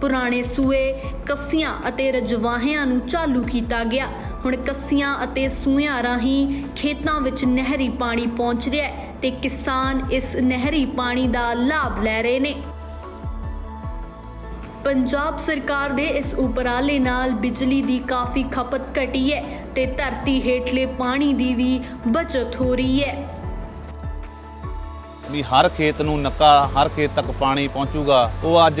ਪੁਰਾਣੇ ਸੂਏ, ਕੱਸੀਆਂ ਅਤੇ ਰਜਵਾਹਿਆਂ ਨੂੰ ਚਾਲੂ ਕੀਤਾ ਗਿਆ। ਹੁਣ ਕੱਸੀਆਂ ਅਤੇ ਸੂਇਆਂ ਰਾਹੀਂ ਖੇਤਾਂ ਵਿੱਚ ਨਹਿਰੀ ਪਾਣੀ ਪਹੁੰਚ ਰਿਹਾ ਹੈ ਤੇ ਕਿਸਾਨ ਇਸ ਨਹਿਰੀ ਪਾਣੀ ਦਾ ਲਾਭ ਲੈ ਰਹੇ ਨੇ। ਪੰਜਾਬ ਸਰਕਾਰ ਦੇ ਇਸ ਉਪਰਾਲੇ ਨਾਲ ਬਿਜਲੀ ਦੀ ਕਾਫੀ ਖਪਤ ਘਟੀ ਹੈ ਤੇ ਧਰਤੀ ਹੇਠਲੇ ਪਾਣੀ ਦੀ ਵੀ ਬਚਤ ਹੋ ਰਹੀ ਹੈ। ਵੀ ਹਰ ਖੇਤ ਨੂੰ ਨੱਕਾ, ਹਰ ਖੇਤ ਤੱਕ ਪਾਣੀ ਪਹੁੰਚੂਗਾ, ਉਹ ਅੱਜ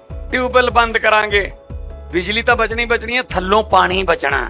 ਟਿਊਬਵੈਲ ਬੰਦ ਕਰਾਂਗੇ। ਬਿਜਲੀ ਤਾਂ ਬਚਣੀ ਬਚਣੀ ਹੈ, ਥੱਲੋਂ ਪਾਣੀ ਬਚਣਾ।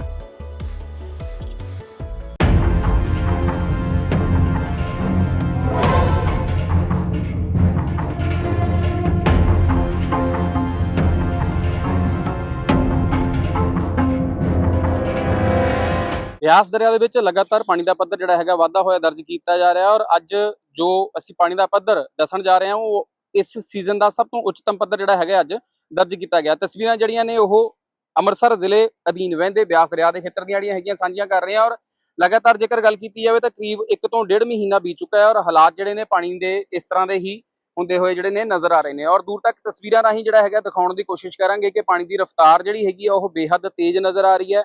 ਬਿਆਸ ਦਰਿਆ ਦੇ ਵਿੱਚ ਲਗਾਤਾਰ ਪਾਣੀ ਦਾ ਪੱਧਰ ਜਿਹੜਾ ਹੈਗਾ ਵਾਧਾ ਹੋਇਆ, ਦਰਜ ਕੀਤਾ ਜਾ ਰਿਹਾ ਔਰ ਅੱਜ ਜੋ ਅਸੀਂ ਪਾਣੀ ਦਾ ਪੱਧਰ ਦੱਸਣ ਜਾ ਰਹੇ ਹਾਂ, ਉਹ ਇਸ ਸੀਜ਼ਨ ਦਾ ਸਭ ਤੋਂ ਉੱਚਤਮ ਪੱਧਰ ਜਿਹੜਾ ਹੈਗਾ ਅੱਜ ਦਰਜ ਕੀਤਾ ਗਿਆ। ਤਸਵੀਰਾਂ ਜਿਹੜੀਆਂ ਨੇ ਉਹ ਅੰਮ੍ਰਿਤਸਰ ਜ਼ਿਲ੍ਹੇ ਅਧੀਨ ਵਹਿੰਦੇ ਬਿਆਸ ਦਰਿਆ ਦੇ ਖੇਤਰ ਦੀਆਂ ਜਿਹੜੀਆਂ ਹੈਗੀਆਂ ਸਾਂਝੀਆਂ ਕਰ ਰਹੇ ਹਾਂ ਔਰ ਲਗਾਤਾਰ ਜੇਕਰ ਗੱਲ ਕੀਤੀ ਜਾਵੇ ਤਾਂ ਕਰੀਬ 1 ਤੋਂ 1.5 ਮਹੀਨਾ ਬੀਤ ਚੁੱਕਾ ਹੈ ਔਰ ਹਾਲਾਤ ਜਿਹੜੇ ਨੇ ਪਾਣੀ ਦੇ ਇਸ ਤਰ੍ਹਾਂ ਦੇ ਹੀ ਹੁੰਦੇ ਹੋਏ ਜਿਹੜੇ ਨੇ ਨਜ਼ਰ ਆ ਰਹੇ ਨੇ। ਔਰ ਦੂਰ ਤੱਕ ਤਸਵੀਰਾਂ ਰਾਹੀਂ ਜਿਹੜਾ ਹੈਗਾ ਦਿਖਾਉਣ ਦੀ ਕੋਸ਼ਿਸ਼ ਕਰਾਂਗੇ ਕਿ ਪਾਣੀ ਦੀ ਰਫ਼ਤਾਰ ਜਿਹੜੀ ਹੈਗੀ ਆ ਉਹ ਬੇਹੱਦ ਤੇਜ਼ ਨਜ਼ਰ ਆ ਰਹੀ ਹੈ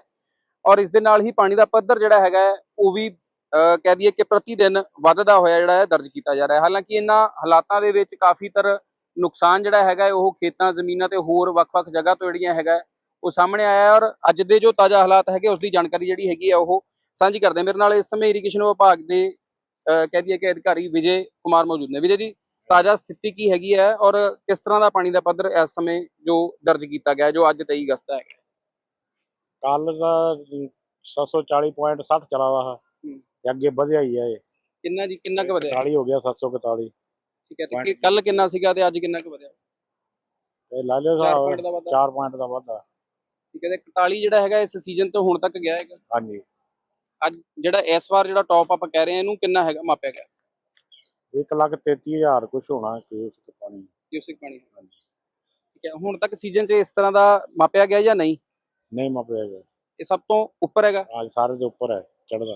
ਔਰ ਇਸ ਦੇ ਨਾਲ ਹੀ ਪਾਣੀ ਦਾ ਪੱਧਰ ਜਿਹੜਾ ਹੈਗਾ ਹੈ, ਉਹ ਵੀ ਅਹ, ਕਹਿ ਦਈਏ ਕਿ ਪ੍ਰਤੀ ਦਿਨ ਵੱਧਦਾ ਹੋਇਆ ਜਿਹੜਾ ਹੈ ਦਰਜ ਕੀਤਾ ਜਾ ਰਿਹਾ ਹੈ। ਹਾਲਾਂਕਿ ਇਹਨਾਂ ਹਾਲਾਤਾਂ ਦੇ ਵਿੱਚ ਕਾਫੀ ਤਰ ਨੁਕਸਾਨ ਜਿਹੜਾ ਹੈਗਾ ਹੈ, ਉਹ ਖੇਤਾਂ ਜ਼ਮੀਨਾਂ ਤੇ ਹੋਰ ਵੱਖ-ਵੱਖ ਜਗ੍ਹਾ ਤੋਂ ਜਿਹੜੀਆਂ ਹੈਗਾ ਹੈ, ਉਹ ਸਾਹਮਣੇ ਆਇਆ ਹੈ ਔਰ ਅੱਜ ਦੇ ਜੋ ਤਾਜ਼ਾ ਹਾਲਾਤ ਹੈਗੇ ਉਸ ਦੀ ਜਾਣਕਾਰੀ ਜਿਹੜੀ ਹੈਗੀ ਹੈ ਉਹ ਸਾਂਝੀ ਕਰਦੇ ਹਾਂ। ਮੇਰੇ ਨਾਲ ਇਸ ਸਮੇਂ ਇਰੀਗੇਸ਼ਨ ਵਿਭਾਗ ਦੇ ਕਹਿ ਦਈਏ ਕਿ ਅਧਿਕਾਰੀ ਵਿਜੇ ਕੁਮਾਰ ਮੌਜੂਦ ਨੇ। ਵਿਜੇ ਜੀ ਤਾਜ਼ਾ ਸਥਿਤੀ ਕੀ ਹੈਗੀ ਹੈ ਔਰ ਕਿਸ ਤਰ੍ਹਾਂ ਦਾ ਪਾਣੀ ਦਾ ਪੱਧਰ ਇਸ ਸਮੇਂ ਜੋ ਦਰਜ ਕੀਤਾ ਗਿਆ ਹੈ, ਜੋ ਅੱਜ 23 ਅਗਸਤ ਹੈਗਾ ਕੱਲ ਦਾ 740.60 ਚਲਾ ਵਾ ਹੂੰ। ਤੇ ਅੱਗੇ ਵਧਿਆ ਹੀ ਹੈ ਇਹ। ਕਿੰਨਾ ਜੀ ਕਿੰਨਾ ਕੁ ਵਧਿਆ? 40 ਹੋ ਗਿਆ 741 ਠੀਕ ਹੈ ਤੇ ਕੱਲ ਕਿੰਨਾ ਸੀਗਾ ਤੇ ਅੱਜ ਕਿੰਨਾ ਕੁ ਵਧਿਆ? ਤੇ ਲਾ ਲਿਓ 4 ਸਾਹਿਬ ਪੁਆਇੰਟ ਦਾ ਵਾਧਾ। 4 ਪੁਆਇੰਟ ਦਾ ਵਾਧਾ। ਠੀਕ ਹੈ ਤੇ 41 ਜਿਹੜਾ ਹੈਗਾ ਇਸ ਸੀਜ਼ਨ ਤੋਂ ਹੁਣ ਤੱਕ ਗਿਆ ਹੈਗਾ? ਹਾਂਜੀ। ਅੱਜ ਜਿਹੜਾ ਇਸ ਵਾਰ ਜਿਹੜਾ ਟੌਪ ਆਪਾਂ ਕਹਿ ਰਹੇ ਹਾਂ ਇਹਨੂੰ ਕਿੰਨਾ ਹੈਗਾ ਮਾਪਿਆ ਗਿਆ? 1 ਲੱਖ 33000 ਕੁਝ ਹੋਣਾ ਕਿ ਪਾਣੀ। ਕਿਊਸਿਕ ਪਾਣੀ। ਠੀਕ ਹੈ ਹੁਣ ਤੱਕ ਸੀਜ਼ਨ 'ਚ ਇਸ ਤਰ੍ਹਾਂ ਦਾ ਮਾਪਿਆ ਗਿਆ ਜਾਂ ਨਹੀਂ? ਨਹੀਂ ਮਾਪਿਆ ਗਿਆ। ਇਹ ਸਭ ਤੋਂ ਉੱਪਰ ਹੈਗਾ? ਅੱਜ ਸਾਰੇ ਦੇ ਉੱਪਰ ਹੈ ਚੜਦਾ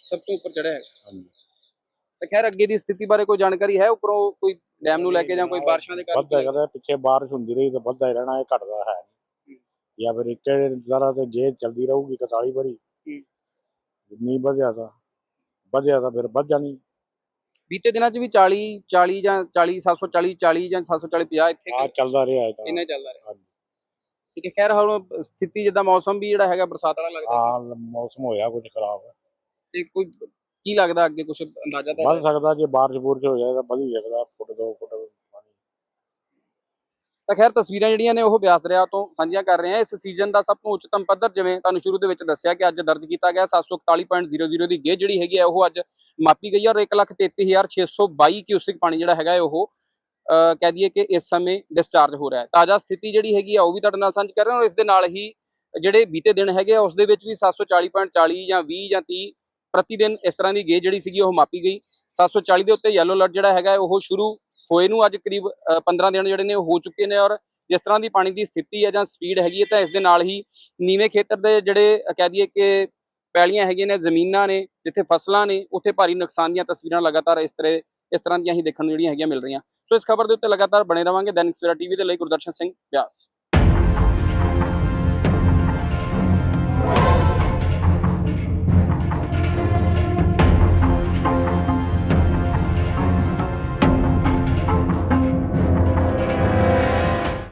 ਸਭ ਤੋਂ ਉੱਪਰ ਚੜਿਆ ਹੈਗਾ। ਹਾਂਜੀ। ਤਾਂ ਖੈਰ ਅੱਗੇ ਦੀ ਸਥਿਤੀ ਬਾਰੇ ਕੋਈ ਜਾਣਕਾਰੀ ਹੈ? ਉੱਪਰੋਂ ਕੋਈ ਡੈਮ ਨੂੰ ਲੈ ਕੇ ਜਾਂ ਕੋਈ ਬਾਰਿਸ਼ਾਂ ਦੇ ਵੱਧਦਾ ਕਾਰਨ? ਪਿੱਛੇ ਬਾਰਿਸ਼ ਹੁੰਦੀ ਰਹੀ ਤਾਂ ਵੱਧਦਾ ਹੀ ਰਹਿਣਾ ਇਹ ਘਟਦਾ ਹੈ ਨਹੀਂ। ਜਾਂ ਫਿਰ ਇੱਕ ਜ਼ਰਾ ਤੇ ਜੇ ਚਲਦੀ ਰਹੂਗੀ 41 ਵਾਰੀ ਨਹੀਂ ਵਧਿਆ ਤਾਂ ਵਧਿਆ ਤਾਂ ਫਿਰ ਵੱਧ ਜਾਣੀ ਬੀਤੇ ਦਿਨਾਂ 'ਚ ਵੀ 40 40 ਜਾਂ 40 740 40 ਜਾਂ 740 50 ਇੱਥੇ ਆ ਚੱਲਦਾ ਰਿਹਾ ਇਹ ਤਾਂ। ਇੰਨਾ ਚੱਲਦਾ ਰਿਹਾ। ਹਾਂਜੀ। ਠੀਕ ਹੈ ਖੈਰ ਹੁਣ ਸਥਿਤੀ ਜਿੱਦਾਂ ਮੌਸਮ ਵੀ ਜਿਹੜਾ ਹੈਗਾ ਬਰਸਾਤ ਵਾਲਾ ਲੱਗਦਾ। ਹਾਂ ਮੌਸਮ ਹੋਇਆ ਕੁਝ ਖਰਾਬ। ਤੇ ਕੋਈ ਕੀ ਲੱਗਦਾ ਅੱਗੇ ਕੁਝ ਅੰਦਾਜ਼ਾ ਤਾਂ ਵੱਧ ਸਕਦਾ ਜੇ ਬਾਰਿਸ਼ ਬੂਰਸ਼ ਹੋ ਜਾਏ ਤਾਂ ਵਧ ਹੀ ਸਕਦਾ ਫੁੱਟ ਦੋ ਫੁੱਟ ਪਾਣੀ। ਤਾਂ ਖੈਰ ਤਸਵੀਰਾਂ ਜਿਹੜੀਆਂ ਨੇ ਉਹ ਬਿਆਸ ਦਰਿਆ ਤੋਂ ਸਾਂਝੀਆਂ ਕਰ ਰਹੇ ਹਾਂ। ਇਸ ਸੀਜ਼ਨ ਦਾ ਸਭ ਤੋਂ ਉੱਚਤਮ ਪੱਧਰ ਜਿਵੇਂ ਤੁਹਾਨੂੰ ਸ਼ੁਰੂ ਦੇ ਵਿੱਚ ਦੱਸਿਆ ਕਿ ਅੱਜ ਦਰਜ ਕੀਤਾ ਗਿਆ 741.00 ਦੀ ਗੇਜ ਜਿਹੜੀ ਹੈਗੀ ਹੈ ਉਹ ਅੱਜ ਮਾਪੀ ਗਈ ਹੈ ਔਰ 133622 ਕਿਊਸਿਕ ਪਾਣੀ ਜਿਹੜਾ ਹੈਗਾ ਉਹ ਕਹਿ ਦਈਏ ਕਿ ਇਸ ਸਮੇਂ ਡਿਸਚਾਰਜ ਹੋ ਰਿਹਾ ਹੈ। ਤਾਜ਼ਾ ਸਥਿਤੀ ਜਿਹੜੀ ਹੈਗੀ ਆ ਉਹ ਵੀ ਤੁਹਾਡੇ ਨਾਲ ਸਾਂਝੀ ਕਰ ਰਹੇ ਹਾਂ ਔਰ ਇਸ ਦੇ ਨਾਲ ਹੀ ਜਿਹੜੇ ਬੀਤੇ ਦਿਨ ਹੈਗੇ ਆ ਉਸ ਦੇ ਵਿੱਚ ਵੀ 740.40 ਜਾਂ 20 ਜਾਂ 30 ਪ੍ਰਤੀ ਦਿਨ ਇਸ ਤਰ੍ਹਾਂ ਦੀ ਗੇਜ ਜਿਹੜੀ ਸੀਗੀ ਉਹ ਮਾਪੀ ਗਈ 740 ਦੇ ਉੱਤੇ ਯੈਲੋ ਅਲਰਟ ਜਿਹੜਾ ਹੈਗਾ ਉਹ ਸ਼ੁਰੂ ਹੋਏ ਨੂੰ ਅੱਜ ਕਰੀਬ ਅ, 15 ਦਿਨ ਜਿਹੜੇ ਨੇ ਉਹ ਹੋ ਚੁੱਕੇ ਨੇ ਔਰ ਜਿਸ ਤਰ੍ਹਾਂ ਦੀ ਪਾਣੀ ਦੀ ਸਥਿਤੀ ਹੈ ਜਾਂ ਸਪੀਡ ਹੈਗੀ ਹੈ ਤਾਂ ਇਸ ਦੇ ਨਾਲ ਹੀ ਨੀਵੇਂ ਖੇਤਰ ਦੇ ਜਿਹੜੇ ਕਹਿ ਦਈਏ ਕਿ ਪੈਲੀਆਂ ਹੈਗੀਆਂ ਨੇ ਜ਼ਮੀਨਾਂ ਨੇ ਜਿੱਥੇ ਫਸਲਾਂ ਨੇ ਉੱਥੇ ਭਾਰੀ ਨੁਕਸਾਨ ਦੀਆਂ ਤਸਵੀਰਾਂ ਲਗਾਤਾਰ ਇਸ ਤਰ੍ਹਾਂ ਇਸ ਤਰ੍ਹਾਂ ਦੀਆਂ ਹੀ ਦੇਖਣ ਨੂੰ ਜਿਹੜੀਆਂ ਹੈਗੀਆਂ ਮਿਲ ਰਹੀਆਂ ਸੋ ਇਸ ਖਬਰ ਦੇ ਉੱਤੇ ਲਗਾਤਾਰ ਬਣੇ ਰਵਾਂਗੇ ਦੈਨਿਕ ਸਵੇਰਾ ਟੀਵੀ ਦੇ ਲਈ ਗੁਰਦਰਸ਼ਨ ਸਿੰਘ ਬਿਆਸ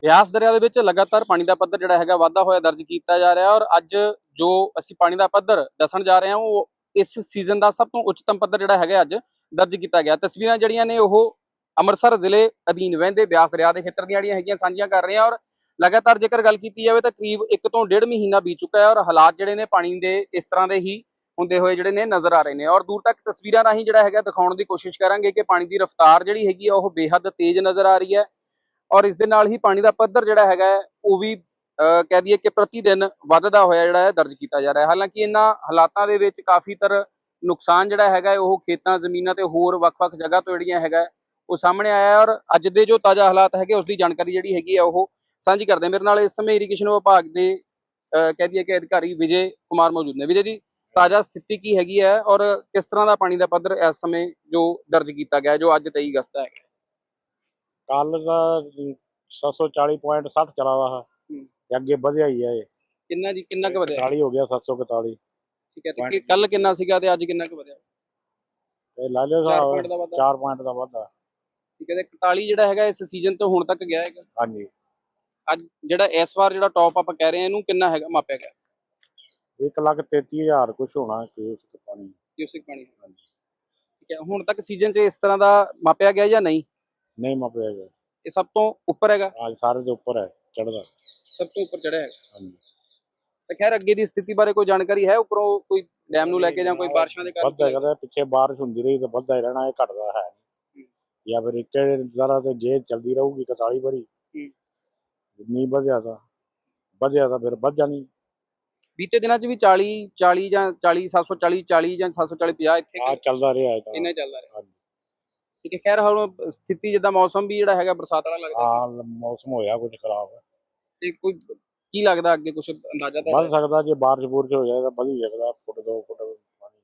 ਬਿਆਸ ਦਰਿਆ ਦੇ ਵਿੱਚ ਲਗਾਤਾਰ ਪਾਣੀ ਦਾ ਪੱਧਰ ਜਿਹੜਾ ਹੈਗਾ ਵਾਧਾ ਹੋਇਆ, ਦਰਜ ਕੀਤਾ ਜਾ ਰਿਹਾ ਔਰ ਅੱਜ ਜੋ ਅਸੀਂ ਪਾਣੀ ਦਾ ਪੱਧਰ ਦੱਸਣ ਜਾ ਰਹੇ ਹਾਂ, ਉਹ ਇਸ ਸੀਜ਼ਨ ਦਾ ਸਭ ਤੋਂ ਉੱਚਤਮ ਪੱਧਰ ਜਿਹੜਾ ਹੈਗਾ ਅੱਜ ਦਰਜ ਕੀਤਾ ਗਿਆ। ਤਸਵੀਰਾਂ ਜਿਹੜੀਆਂ ਨੇ ਉਹ ਅੰਮ੍ਰਿਤਸਰ ਜ਼ਿਲ੍ਹੇ ਅਧੀਨ ਵਹਿੰਦੇ ਬਿਆਸ ਦਰਿਆ ਦੇ ਖੇਤਰ ਦੀਆਂ ਜਿਹੜੀਆਂ ਹੈਗੀਆਂ ਸਾਂਝੀਆਂ ਕਰ ਰਹੇ ਹਾਂ ਔਰ ਲਗਾਤਾਰ ਜੇਕਰ ਗੱਲ ਕੀਤੀ ਜਾਵੇ ਤਾਂ ਕਰੀਬ 1 ਤੋਂ 1.5 ਮਹੀਨਾ ਬੀਤ ਚੁੱਕਾ ਹੈ ਔਰ ਹਾਲਾਤ ਜਿਹੜੇ ਨੇ ਪਾਣੀ ਦੇ ਇਸ ਤਰ੍ਹਾਂ ਦੇ ਹੀ ਹੁੰਦੇ ਹੋਏ ਜਿਹੜੇ ਨੇ ਨਜ਼ਰ ਆ ਰਹੇ ਨੇ। ਔਰ ਦੂਰ ਤੱਕ ਤਸਵੀਰਾਂ ਰਾਹੀਂ ਜਿਹੜਾ ਹੈਗਾ ਦਿਖਾਉਣ ਦੀ ਕੋਸ਼ਿਸ਼ ਕਰਾਂਗੇ ਕਿ ਪਾਣੀ ਦੀ ਰਫ਼ਤਾਰ ਜਿਹੜੀ ਹੈਗੀ ਆ, ਉਹ ਬੇਹੱਦ ਤੇਜ਼ ਨਜ਼ਰ ਆ ਰਹੀ ਹੈ। ਔਰ ਇਸ ਦੇ ਨਾਲ ਹੀ ਪਾਣੀ ਦਾ ਪੱਧਰ ਜਿਹੜਾ ਹੈਗਾ ਹੈ, ਉਹ ਵੀ ਕਹਿ ਦਈਏ ਕਿ ਪ੍ਰਤੀ ਦਿਨ ਵੱਧਦਾ ਹੋਇਆ ਜਿਹੜਾ ਹੈ ਦਰਜ ਕੀਤਾ ਜਾ ਰਿਹਾ ਹੈ। ਹਾਲਾਂਕਿ ਇਹਨਾਂ ਹਾਲਾਤਾਂ ਦੇ ਵਿੱਚ ਕਾਫੀ ਤਰ ਨੁਕਸਾਨ ਜਿਹੜਾ ਹੈਗਾ ਉਹ ਖੇਤਾਂ ਜ਼ਮੀਨਾਂ ਤੇ ਹੋਰ ਵੱਖ-ਵੱਖ ਜਗ੍ਹਾ ਤੋਂ ਜਿਹੜੀਆਂ ਹੈਗਾ ਉਹ ਸਾਹਮਣੇ ਆਇਆ ਔਰ ਅੱਜ ਦੇ ਜੋ ਤਾਜ਼ਾ ਹਾਲਾਤ ਹੈਗੇ ਉਸ ਦੀ ਜਾਣਕਾਰੀ ਜਿਹੜੀ ਹੈਗੀ ਆ ਉਹ ਸਾਂਝੀ ਕਰਦੇ ਮੇਰੇ ਨਾਲ ਇਸ ਸਮੇਂ ਇਰੀਗੇਸ਼ਨ ਵਿਭਾਗ ਦੇ ਕਹਿ ਦਈਏ ਕਿ ਅਧਿਕਾਰੀ ਵਿਜੇ ਕੁਮਾਰ ਮੌਜੂਦ ਨੇ। ਵਿਜੇ ਜੀ ਤਾਜ਼ਾ ਸਥਿਤੀ ਕੀ ਹੈਗੀ ਹੈ ਔਰ ਕਿਸ ਤਰ੍ਹਾਂ ਦਾ ਪਾਣੀ ਦਾ ਪੱਧਰ ਇਸ ਸਮੇਂ ਜੋ ਦਰਜ ਕੀਤਾ ਗਿਆ ਜੋ ਅੱਜ 23 ਅਗਸਤ ਦਾ ਹੈ? ਕੱਲ ਦਾ 740.60 ਚਲਾ ਵਾ ਹੂੰ। ਤੇ ਅੱਗੇ ਵਧਿਆ ਹੀ ਹੈ ਇਹ। ਕਿੰਨਾ ਜੀ ਕਿੰਨਾ ਕੁ ਵਧਿਆ? 40 ਹੋ ਗਿਆ 741 ਠੀਕ ਹੈ ਤੇ ਕੱਲ ਕਿੰਨਾ ਸੀਗਾ ਤੇ ਅੱਜ ਕਿੰਨਾ ਕੁ ਵਧਿਆ? ਤੇ ਲਾ ਲਿਓ 4 ਸਾਹਿਬ ਪੁਆਇੰਟ ਦਾ ਵਧਾ। 4 ਪੁਆਇੰਟ ਦਾ ਵਾਧਾ। ਠੀਕ ਹੈ ਤੇ 41 ਜਿਹੜਾ ਹੈਗਾ ਇਸ ਸੀਜ਼ਨ ਤੋਂ ਹੁਣ ਤੱਕ ਗਿਆ ਹੈਗਾ? ਹਾਂਜੀ। ਅੱਜ ਜਿਹੜਾ ਇਸ ਵਾਰ ਜਿਹੜਾ ਟੌਪ ਆਪਾਂ ਕਹਿ ਰਹੇ ਹਾਂ ਇਹਨੂੰ ਕਿੰਨਾ ਹੈਗਾ ਮਾਪਿਆ ਗਿਆ? 1 ਲੱਖ 33000 ਕੁਝ ਹੋਣਾ ਕਿ ਪਾਣੀ। ਕਿਊਸਿਕ ਪਾਣੀ। ਠੀਕ ਹੈ ਹੁਣ ਤੱਕ ਸੀਜ਼ਨ 'ਚ ਇਸ ਤਰ੍ਹਾਂ ਦਾ ਮਾਪਿਆ ਗਿਆ ਜਾਂ ਨਹੀਂ? ਨਹੀਂ ਮਾਪਿਆ ਇਹ ਸਭ ਤੋਂ ਉੱਪਰ ਹੈਗਾ? ਅੱਜ ਸਾਰੇ ਦੇ ਉੱਪਰ ਹੈ ਚੜਦਾ ਸਭ ਤੋਂ ਉੱਪਰ ਚੜਿਆ ਹੈਗਾ। ਹਾਂਜੀ ਤਾਂ ਖੈਰ ਅੱਗੇ ਦੀ ਸਥਿਤੀ ਬਾਰੇ ਕੋਈ ਜਾਣਕਾਰੀ ਹੈ? ਉੱਪਰੋਂ ਕੋਈ ਡੈਮ ਨੂੰ ਲੈ ਕੇ ਜਾਂ ਕੋਈ ਬਾਰਿਸ਼ਾਂ ਦੇ ਵੱਧਦਾ ਕਾਰਨ ਕਦੇ ਪਿੱਛੇ ਬਾਰਿਸ਼ ਹੁੰਦੀ ਰਹੀ ਤਾਂ ਵੱਧਦਾ ਹੀ ਰਹਿਣਾ ਇਹ ਘਟਦਾ ਹੈ ਜਾਂ ਫਿਰ ਇੱਕ ਜ਼ਰਾ ਤੇ ਜੇ ਚਲਦੀ ਰਹੂਗੀ 41 ਵਾਰੀ ਨਹੀਂ ਵਧਿਆ ਤਾਂ ਵਧਿਆ ਤਾਂ ਫਿਰ ਵੱਧ ਜਾਣੀ ਬੀਤੇ ਦਿਨਾਂ 'ਚ ਵੀ 40 40 ਜਾਂ 40 740 40 ਜਾਂ 740 50 ਇੱਥੇ ਆ ਚੱਲਦਾ ਰਿਹਾ ਇਹ ਤਾਂ। ਇੰਨਾ ਚੱਲਦਾ ਰਿਹਾ। ਹਾਂਜੀ। ਠੀਕ ਹੈ ਖੈਰ ਹੁਣ ਸਥਿਤੀ ਜਿੱਦਾਂ ਮੌਸਮ ਵੀ ਜਿਹੜਾ ਹੈਗਾ ਬਰਸਾਤ ਵਾਲਾ ਲੱਗਦਾ। ਹਾਂ ਮੌਸਮ ਹੋਇਆ ਕੁਝ ਖਰਾਬ। ਤੇ ਕੋਈ ਕੀ ਲੱਗਦਾ ਅੱਗੇ ਕੁਝ ਅੰਦਾਜ਼ਾ ਤਾਂ ਵੱਧ ਸਕਦਾ ਜੇ ਬਾਰਿਸ਼ ਬੂਰਸ਼ ਹੋ ਜਾਏ ਤਾਂ ਵਧ ਸਕਦਾ ਫੁੱਟ ਦੋ ਫੁੱਟ ਪਾਣੀ।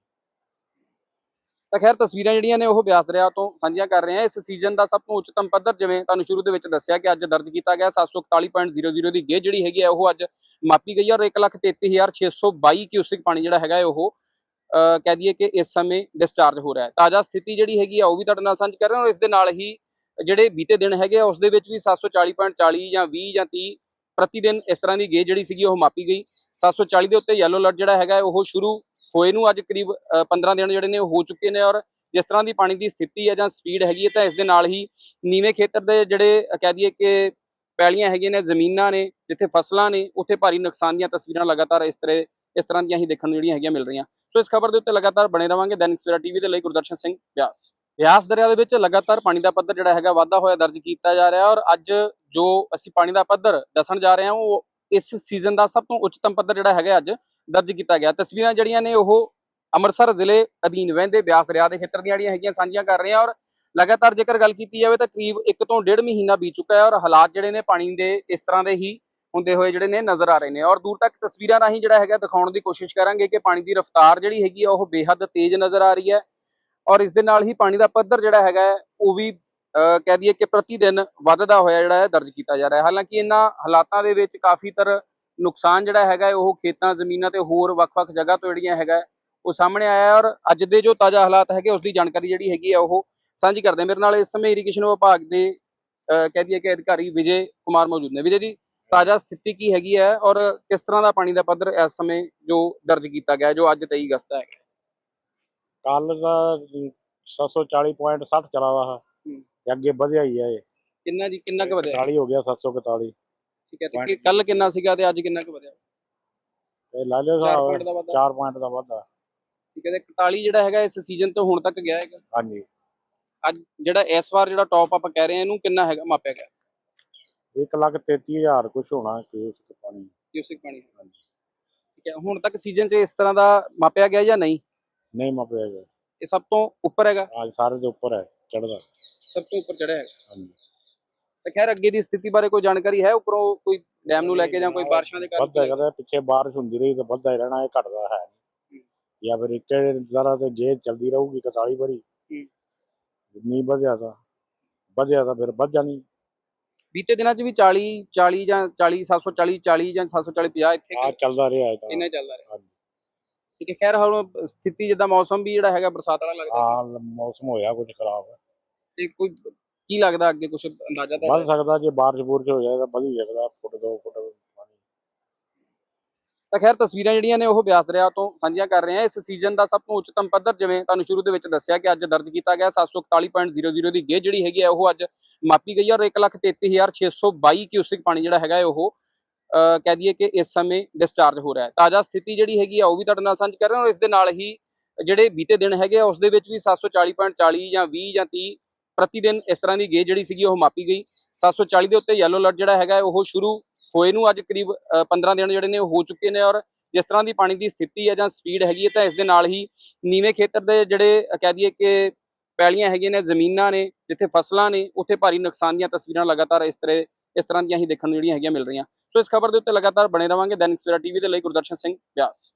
ਤਾਂ ਖੈਰ ਤਸਵੀਰਾਂ ਜਿਹੜੀਆਂ ਨੇ ਉਹ ਬਿਆਸ ਦਰਿਆ ਤੋਂ ਸਾਂਝੀਆਂ ਕਰ ਰਹੇ ਹਾਂ। ਇਸ ਸੀਜ਼ਨ ਦਾ ਸਭ ਤੋਂ ਉੱਚਤਮ ਪੱਧਰ ਜਿਵੇਂ ਤੁਹਾਨੂੰ ਸ਼ੁਰੂ ਦੇ ਵਿੱਚ ਦੱਸਿਆ ਕਿ ਅੱਜ ਦਰਜ ਕੀਤਾ ਗਿਆ 741.00 ਦੀ ਗੇਜ ਜਿਹੜੀ ਹੈਗੀ ਹੈ ਉਹ ਅੱਜ ਮਾਪੀ ਗਈ ਹੈ। ਔਰ 133622 ਕਿਊਸਿਕ ਪਾਣੀ ਜਿਹੜਾ ਹੈਗਾ ਉਹ ਕਹਿ ਦਈਏ ਕਿ ਇਸ ਸਮੇਂ ਡਿਸਚਾਰਜ ਹੋ ਰਿਹਾ ਹੈ। ਤਾਜ਼ਾ ਸਥਿਤੀ ਜਿਹੜੀ ਹੈਗੀ ਆ ਉਹ ਵੀ ਤੁਹਾਡੇ ਨਾਲ ਸਾਂਝੀ ਕਰ ਰਹੇ ਹਾਂ ਔਰ ਇਸ ਦੇ ਨਾਲ ਹੀ ਜਿਹੜੇ ਬੀਤੇ ਦਿਨ ਹੈਗੇ ਆ ਉਸ ਦੇ ਵਿੱਚ ਵੀ 740.40 ਜਾਂ 20 ਜਾਂ 30 ਪ੍ਰਤੀ ਦਿਨ ਇਸ ਤਰ੍ਹਾਂ ਦੀ ਗੇਜ ਜਿਹੜੀ ਸੀਗੀ ਉਹ ਮਾਪੀ ਗਈ। 740 ਦੇ ਉੱਤੇ ਯੈਲੋ ਅਲਰਟ ਜਿਹੜਾ ਹੈਗਾ ਉਹ ਸ਼ੁਰੂ ਹੋਏ ਨੂੰ ਅੱਜ ਕਰੀਬ ਅ, 15 ਦਿਨ ਜਿਹੜੇ ਨੇ ਉਹ ਹੋ ਚੁੱਕੇ ਨੇ ਔਰ ਜਿਸ ਤਰ੍ਹਾਂ ਦੀ ਪਾਣੀ ਦੀ ਸਥਿਤੀ ਹੈ ਜਾਂ ਸਪੀਡ ਹੈਗੀ ਹੈ ਤਾਂ ਇਸ ਦੇ ਨਾਲ ਹੀ ਨੀਵੇਂ ਖੇਤਰ ਦੇ ਜਿਹੜੇ ਕਹਿ ਦਈਏ ਕਿ ਪੈਲੀਆਂ ਹੈਗੀਆਂ ਨੇ ਜ਼ਮੀਨਾਂ ਨੇ ਜਿੱਥੇ ਫਸਲਾਂ ਨੇ ਉੱਥੇ ਭਾਰੀ ਨੁਕਸਾਨ ਦੀਆਂ ਤਸਵੀਰਾਂ ਲਗਾਤਾਰ ਇਸ ਤਰ੍ਹਾਂ ਇਸ ਤਰ੍ਹਾਂ ਦੀਆਂ ਹੀ ਦੇਖਣ ਨੂੰ ਜਿਹੜੀਆਂ ਹੈਗੀਆਂ ਮਿਲ ਰਹੀਆਂ। ਸੋ ਇਸ ਖਬਰ ਦੇ ਉੱਤੇ ਲਗਾਤਾਰ ਬਣੇ ਰਵਾਂਗੇ ਦੈਨਿਕ ਸਵੇਰਾ ਟੀਵੀ ਦੇ ਲਈ ਗੁਰਦਰਸ਼ਨ ਸਿੰਘ ਬਿਆਸ। ਬਿਆਸ ਦਰਿਆ ਦੇ ਵਿੱਚ ਲਗਾਤਾਰ ਪਾਣੀ ਦਾ ਪੱਧਰ ਜਿਹੜਾ ਹੈਗਾ ਵਾਧਾ ਹੋਇਆ, ਦਰਜ ਕੀਤਾ ਜਾ ਰਿਹਾ ਔਰ ਅੱਜ ਜੋ ਅਸੀਂ ਪਾਣੀ ਦਾ ਪੱਧਰ ਦੱਸਣ ਜਾ ਰਹੇ ਹਾਂ, ਉਹ ਇਸ ਸੀਜ਼ਨ ਦਾ ਸਭ ਤੋਂ ਉੱਚਤਮ ਪੱਧਰ ਜਿਹੜਾ ਹੈਗਾ ਅੱਜ ਦਰਜ ਕੀਤਾ ਗਿਆ। ਤਸਵੀਰਾਂ ਜਿਹੜੀਆਂ ਨੇ ਉਹ ਅੰਮ੍ਰਿਤਸਰ ਜ਼ਿਲ੍ਹੇ ਅਧੀਨ ਵਹਿੰਦੇ ਬਿਆਸ ਦਰਿਆ ਦੇ ਖੇਤਰ ਦੀਆਂ ਜਿਹੜੀਆਂ ਹੈਗੀਆਂ ਸਾਂਝੀਆਂ ਕਰ ਰਹੇ ਹਾਂ ਔਰ ਲਗਾਤਾਰ ਜੇਕਰ ਗੱਲ ਕੀਤੀ ਜਾਵੇ ਤਾਂ ਕਰੀਬ 1 ਤੋਂ 1.5 ਮਹੀਨਾ ਬੀਤ ਚੁੱਕਾ ਹੈ ਔਰ ਹਾਲਾਤ ਜਿਹੜੇ ਨੇ ਪਾਣੀ ਦੇ ਇਸ ਤਰ੍ਹਾਂ ਦੇ ਹੀ ਹੁੰਦੇ ਹੋਏ ਜਿਹੜੇ ਨੇ ਨਜ਼ਰ ਆ ਰਹੇ ਨੇ। ਔਰ ਦੂਰ ਤੱਕ ਤਸਵੀਰਾਂ ਰਾਹੀਂ ਜਿਹੜਾ ਹੈਗਾ ਦਿਖਾਉਣ ਦੀ ਕੋਸ਼ਿਸ਼ ਕਰਾਂਗੇ ਕਿ ਪਾਣੀ ਦੀ ਰਫ਼ਤਾਰ ਜਿਹੜੀ ਹੈਗੀ ਆ, ਉਹ ਬੇਹੱਦ ਤੇਜ਼ ਨਜ਼ਰ ਆ ਰਹੀ ਹੈ। ਔਰ ਇਸ ਦੇ ਨਾਲ ਹੀ ਪਾਣੀ ਦਾ ਪੱਧਰ ਜਿਹੜਾ ਹੈਗਾ, ਉਹ ਵੀ ਕਹਿ ਦਈਏ ਕਿ ਪ੍ਰਤੀ ਦਿਨ ਵੱਧਦਾ ਹੋਇਆ ਜਿਹੜਾ ਹੈ, ਦਰਜ ਕੀਤਾ ਜਾ ਰਿਹਾ ਹੈ। ਹਾਲਾਂਕਿ ਇਹਨਾਂ ਹਾਲਾਤਾਂ ਦੇ ਵਿੱਚ ਕਾਫੀ ਤਰ ਨੁਕਸਾਨ ਜਿਹੜਾ ਹੈਗਾ ਉਹ ਖੇਤਾਂ, ਜ਼ਮੀਨਾਂ ਤੇ ਹੋਰ ਵੱਖ-ਵੱਖ ਜਗ੍ਹਾ ਤੋਂ ਜਿਹੜੀਆਂ ਹੈਗਾ ਉਹ ਸਾਹਮਣੇ ਆਇਆ ਔਰ ਅੱਜ ਦੇ ਜੋ ਤਾਜ਼ਾ ਹਾਲਾਤ ਹੈਗੇ, ਉਸ ਦੀ ਜਾਣਕਾਰੀ ਜਿਹੜੀ ਹੈਗੀ ਆ, ਉਹ ਸਾਂਝੀ ਕਰਦੇ ਮੇਰੇ ਨਾਲ ਇਸ ਸਮੇਂ ਇਰੀਗੇਸ਼ਨ ਵਿਭਾਗ ਦੇ ਕਹਿ ਦਈਏ ਕਿ ਅਧਿਕਾਰੀ ਵਿਜੇ ਕੁਮਾਰ ਮੌਜੂਦ ਨੇ। ਵਿਜੇ ਜੀ ਤਾਜ਼ਾ ਸਥਿਤੀ ਕੀ ਹੈਗੀ ਹੈ ਔਰ ਕਿਸ ਤਰ੍ਹਾਂ ਦਾ ਪਾਣੀ ਦਾ ਪੱਧਰ ਇਸ ਸਮੇਂ ਜੋ ਦਰਜ ਕੀਤਾ ਗਿਆ ਜੋ ਅੱਜ 23 ਅਗਸਤ ਦਾ ਹੈ? ਕੱਲ ਦਾ 740.60 ਚਲਾ ਵਾ ਤੇ ਅੱਗੇ ਵਧਿਆ ਹੀ ਹੈ ਇਹ। ਕਿੰਨਾ ਜੀ ਕਿੰਨਾ ਕੁ ਵਧਿਆ? 40 ਹੋ ਗਿਆ 741 ਠੀਕ ਹੈ ਤੇ ਕੱਲ ਕਿੰਨਾ ਸੀਗਾ ਤੇ ਅੱਜ ਕਿੰਨਾ ਕੁ ਵਧਿਆ? ਤੇ ਲਾ ਲਿਓ 4 ਸਾਹਿਬ ਪੁਆਇੰਟ ਦਾ ਵਧਾ। 4 ਪੁਆਇੰਟ ਦਾ ਵਾਧਾ। ਠੀਕ ਹੈ ਤੇ 41 ਜਿਹੜਾ ਹੈਗਾ ਇਸ ਸੀਜ਼ਨ ਤੋਂ ਹੁਣ ਤੱਕ ਗਿਆ ਹੈਗਾ? ਹਾਂਜੀ। ਅੱਜ ਜਿਹੜਾ ਇਸ ਵਾਰ ਜਿਹੜਾ ਟੌਪ ਆਪਾਂ ਕਹਿ ਰਹੇ ਹਾਂ ਇਹਨੂੰ ਕਿੰਨਾ ਹੈਗਾ ਮਾਪਿਆ ਗਿਆ? 1 ਲੱਖ 33000 ਕੁਝ ਹੋਣਾ ਕਿ ਪਾਣੀ। ਕਿਊਸਿਕ ਪਾਣੀ। ਠੀਕ ਹੈ ਹੁਣ ਤੱਕ ਸੀਜ਼ਨ 'ਚ ਇਸ ਤਰ੍ਹਾਂ ਦਾ ਮਾਪਿਆ ਗਿਆ ਜਾਂ ਨਹੀਂ? ਨਹੀਂ ਮਾਪਿਆ ਗਿਆ। ਇਹ ਸਭ ਤੋਂ ਉੱਪਰ ਹੈਗਾ? ਅੱਜ ਸਾਰੇ ਦੇ ਉੱਪਰ ਹੈ ਚੜਦਾ ਸਭ ਤੋਂ ਉੱਪਰ ਚੜਿਆ ਹੈਗਾ। ਹਾਂਜੀ। ਤਾਂ ਖੈਰ ਅੱਗੇ ਦੀ ਸਥਿਤੀ ਬਾਰੇ ਕੋਈ ਜਾਣਕਾਰੀ ਹੈ? ਉੱਪਰੋਂ ਕੋਈ ਡੈਮ ਨੂੰ ਲੈ ਕੇ ਜਾਂ ਕੋਈ ਬਾਰਿਸ਼ਾਂ ਦੇ ਵੱਧਦਾ ਕਾਰਨ ਕਦੇ ਪਿੱਛੇ ਬਾਰਿਸ਼ ਹੁੰਦੀ ਰਹੀ ਤਾਂ ਵੱਧਦਾ ਹੀ ਰਹਿਣਾ ਇਹ ਘਟਦਾ ਹੈ ਨਹੀਂ। ਜਾਂ ਫਿਰ ਇੱਕ ਜ਼ਰਾ ਤੇ ਜੇ ਚਲਦੀ ਰਹੂਗੀ 41 ਵਾਰੀ। ਨਹੀਂ ਵਧਿਆ ਤਾਂ ਵਧਿਆ ਤਾਂ ਫਿਰ ਵੱਧ ਜਾਣੀ ਬੀਤੇ ਦਿਨਾਂ 'ਚ ਵੀ 40 40 ਜਾਂ 40 740 40 ਜਾਂ 740 50 ਇੱਥੇ ਆ ਚੱਲਦਾ ਰਿਹਾ ਇਹ ਤਾਂ। ਇੰਨਾ ਚੱਲਦਾ ਰਿਹਾ। ਹਾਂਜੀ। ਠੀਕ ਹੈ ਖੈਰ ਹੁਣ ਸਥਿਤੀ ਜਿੱਦਾਂ ਮੌਸਮ ਵੀ ਜਿਹੜਾ ਹੈਗਾ ਬਰਸਾਤ ਵਾਲਾ ਲੱਗਦਾ। ਹਾਂ ਮੌਸਮ ਹੋਇਆ ਕੁਝ ਖਰਾਬ। ਤੇ ਕੋਈ ਕੀ ਲੱਗਦਾ ਅੱਗੇ ਕੁਝ ਅੰਦਾਜ਼ਾ ਤਾਂ ਵੱਧ ਸਕਦਾ ਜੇ ਬਾਰਿਸ਼ ਬੂਰਸ਼ ਹੋ ਜਾਏ ਤਾਂ ਵਧ ਸਕਦਾ ਫੁੱਟ ਦੋ ਫੁੱਟ। ਤਾਂ ਖੈਰ ਤਸਵੀਰਾਂ ਜਿਹੜੀਆਂ ਨੇ ਉਹ ਬਿਆਸ ਦਰਿਆ ਤੋਂ ਸਾਂਝੀਆਂ ਕਰ ਰਹੇ ਹਾਂ। ਇਸ ਸੀਜ਼ਨ ਦਾ ਸਭ ਤੋਂ ਉੱਚਤਮ ਪੱਧਰ ਜਿਵੇਂ ਤੁਹਾਨੂੰ ਸ਼ੁਰੂ ਦੇ ਵਿੱਚ ਦੱਸਿਆ ਕਿ ਅੱਜ ਦਰਜ ਕੀਤਾ ਗਿਆ 741.00 ਦੀ ਗੇਜ ਜਿਹੜੀ ਹੈਗੀ ਹੈ, ਉਹ ਅੱਜ ਮਾਪੀ ਗਈ ਹੈ ਔਰ 133622 ਕਿਊਸਿਕ ਪਾਣੀ ਜਿਹੜਾ ਹੈਗਾ ਉਹ ਕਹਿ ਦਈਏ ਕਿ ਇਸ ਸਮੇਂ ਡਿਸਚਾਰਜ ਹੋ ਰਿਹਾ ਹੈ। ਤਾਜ਼ਾ ਸਥਿਤੀ ਜਿਹੜੀ ਹੈਗੀ ਆ ਉਹ ਵੀ ਤੁਹਾਡੇ ਨਾਲ ਸਾਂਝੀ ਕਰ ਰਹੇ ਹਾਂ ਔਰ ਇਸ ਦੇ ਨਾਲ ਹੀ ਜਿਹੜੇ ਬੀਤੇ ਦਿਨ ਹੈਗੇ ਆ, ਉਸ ਦੇ ਵਿੱਚ ਵੀ 740.40 ਜਾਂ 20 ਜਾਂ 30 ਪ੍ਰਤੀ ਦਿਨ ਇਸ ਤਰ੍ਹਾਂ ਦੀ ਗੇਜ ਜਿਹੜੀ ਸੀਗੀ, ਉਹ ਮਾਪੀ ਗਈ। 740 ਦੇ ਉੱਤੇ ਯੈਲੋ ਅਲਰਟ ਜਿਹੜਾ ਹੈਗਾ ਉਹ ਸ਼ੁਰੂ ਹੋਏ ਨੂੰ ਅੱਜ ਕਰੀਬ ਅ, 15 ਦਿਨ ਜਿਹੜੇ ਨੇ ਉਹ ਹੋ ਚੁੱਕੇ ਨੇ ਔਰ ਜਿਸ ਤਰ੍ਹਾਂ ਦੀ ਪਾਣੀ ਦੀ ਸਥਿਤੀ ਹੈ ਜਾਂ ਸਪੀਡ ਹੈਗੀ ਹੈ ਤਾਂ ਇਸ ਦੇ ਨਾਲ ਹੀ ਨੀਵੇਂ ਖੇਤਰ ਦੇ ਜਿਹੜੇ ਕਹਿ ਦਈਏ ਕਿ ਪੈਲੀਆਂ ਹੈਗੀਆਂ ਨੇ ਜ਼ਮੀਨਾਂ ਨੇ ਜਿੱਥੇ ਫਸਲਾਂ ਨੇ ਉੱਥੇ ਭਾਰੀ ਨੁਕਸਾਨ ਦੀਆਂ ਤਸਵੀਰਾਂ ਲਗਾਤਾਰ ਇਸ ਤਰ੍ਹਾਂ ਇਸ ਤਰ੍ਹਾਂ ਦੀਆਂ ਹੀ ਦੇਖਣ ਨੂੰ ਜਿਹੜੀਆਂ ਹੈਗੀਆਂ ਮਿਲ ਰਹੀਆਂ। ਸੋ ਇਸ ਖਬਰ ਦੇ ਉੱਤੇ ਲਗਾਤਾਰ ਬਣੇ ਰਵਾਂਗੇ ਦੈਨਿਕ ਸਵੇਰਾ ਟੀਵੀ ਦੇ ਲਈ ਗੁਰਦਰਸ਼ਨ ਸਿੰਘ ਬਿਆਸ।